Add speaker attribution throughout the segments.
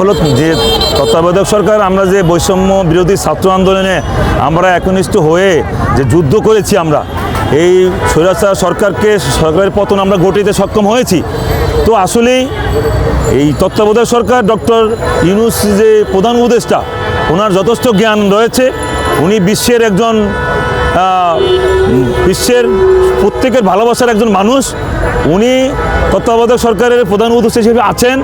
Speaker 1: হলো যে তত্ত্বাবধায়ক সরকার, আমরা যে বৈষম্য বিরোধী ছাত্র আন্দোলনে আমরা একনিষ্ঠ হয়ে যে যুদ্ধ করেছি আমরা, এই স্বৈরাচার সরকারকে, সরকারের পতন আমরা ঘটিতে সক্ষম হয়েছি। তো আসলেই এই তত্ত্বাবধায়ক সরকার ডক্টর ইউনুস যে প্রধান উপদেষ্টা, ওনার যথেষ্ট জ্ঞান রয়েছে। উনি বিশ্বের একজন বিশ্বের প্রত্যেকের ভালোবাসার একজন মানুষ, উনি তত্ত্বাবধায়ক সরকারের প্রধান উদ্দেশ্য হিসেবে আছেন।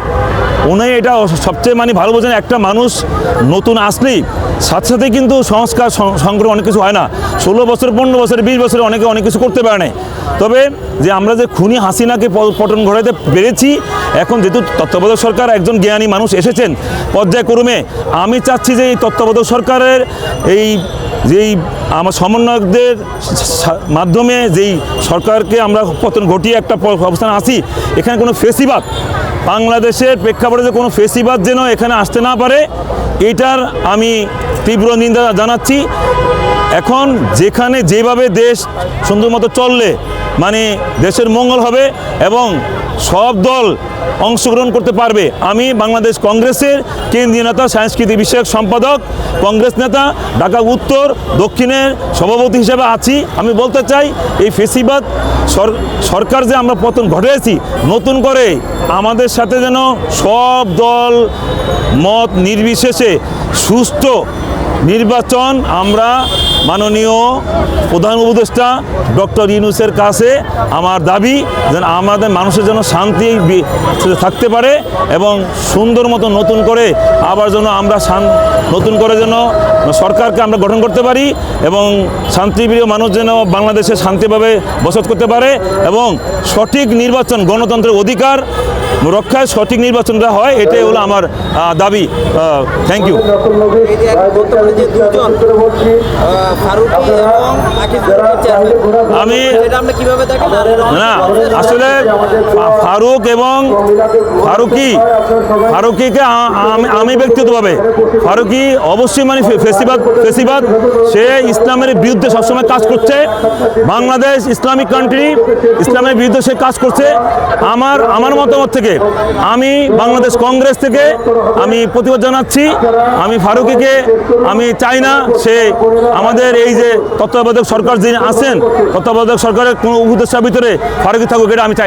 Speaker 1: উনি এটা সবচেয়ে মানে ভালো বোঝেন, একটা মানুষ নতুন আসলেই সাথে সাথে কিন্তু সংস্কার সংগ্রহ অনেক কিছু হয় না। ষোলো বছর, পনেরো বছর, বিশ বছরে অনেকে অনেক কিছু করতে পারে না তবে যে আমরা যে খুনি হাসিনাকে প- পতন ঘটাতে পেরেছি, এখন যেহেতু তত্ত্বাবধায়ক সরকার একজন জ্ঞানী মানুষ এসেছেন পর্যায়ক্রমে, আমি চাচ্ছি যে এই তত্ত্বাবধায়ক সরকারের এই, যেই আমার সমন্বয়কদের মাধ্যমে যেই সরকারকে আমরা পতন ঘটিয়ে একটা অবস্থানে আসি, এখানে কোনো ফেসিবাদ, বাংলাদেশের প্রেক্ষাপটে যে কোনো ফেসিবাদ যেন এখানে আসতে না পারে, এটার আমি তীব্র নিন্দা জানাচ্ছি। এখন যেখানে যেভাবে দেশ সুন্দর মতো চললে মানে দেশের মঙ্গল হবে এবং সব দল অংশগ্রহণ করতে পারবে। আমি বাংলাদেশ কংগ্রেসের কেন্দ্রীয় নেতা, সাংস্কৃতিক বিষয়ক সম্পাদক, কংগ্রেস নেতা, ঢাকা উত্তর, দক্ষিণের সভাপতি হিসেবে আছি। আমি বলতে চাই, এই ফেসিবাদ সরকার যে আমরা পতন ঘটিয়েছি, নতুন করে আমাদের সাথে যেন সব দল মত নির্বিশেষে সুষ্ঠু নির্বাচন আমরা মাননীয় প্রধান উপদেষ্টা ডক্টর ইউনুসের কাছে আমার দাবি যেন আমাদের মানুষের জন্য শান্তি থাকতে পারে এবং সুন্দর মতো নতুন করে আবার যেন আমরা নতুন করে যেন সরকারকে আমরা গঠন করতে পারি এবং শান্তিপ্রিয় মানুষ যেন বাংলাদেশে শান্তিভাবে বসত করতে পারে এবং সঠিক নির্বাচন গণতন্ত্রের অধিকার রক্ষায় সঠিক নির্বাচনটা হয়, এটাই হলো আমার দাবি। থ্যাংক ইউ আমি না, আসলে ফারুক এবং ফারুকি, ফারুকিকে আমি- ব্যক্তিগতভাবে, ফারুকি অবশ্যই মানে ফেসিবাদ ফেসিবাদ, সে ইসলামের বিরুদ্ধে সবসময় কাজ করছে। বাংলাদেশ ইসলামিক কান্ট্রি ইসলামের বিরুদ্ধে সে কাজ করছে। আমার আমার মতামত থেকে আমি বাংলাদেশ কংগ্রেস থেকে আমি প্রতিবাদ জানাচ্ছি। আমি ফারুকিকে, আমি চাই না সে আমাদের এই যে তত্ত্বাবধায়ক সরকার যিনি আছেন, তত্ত্বাবধায়ক সরকারের কোনো উপদেষ্টার ভিতরে ফারুকি থাকুক এটা আমি চাই।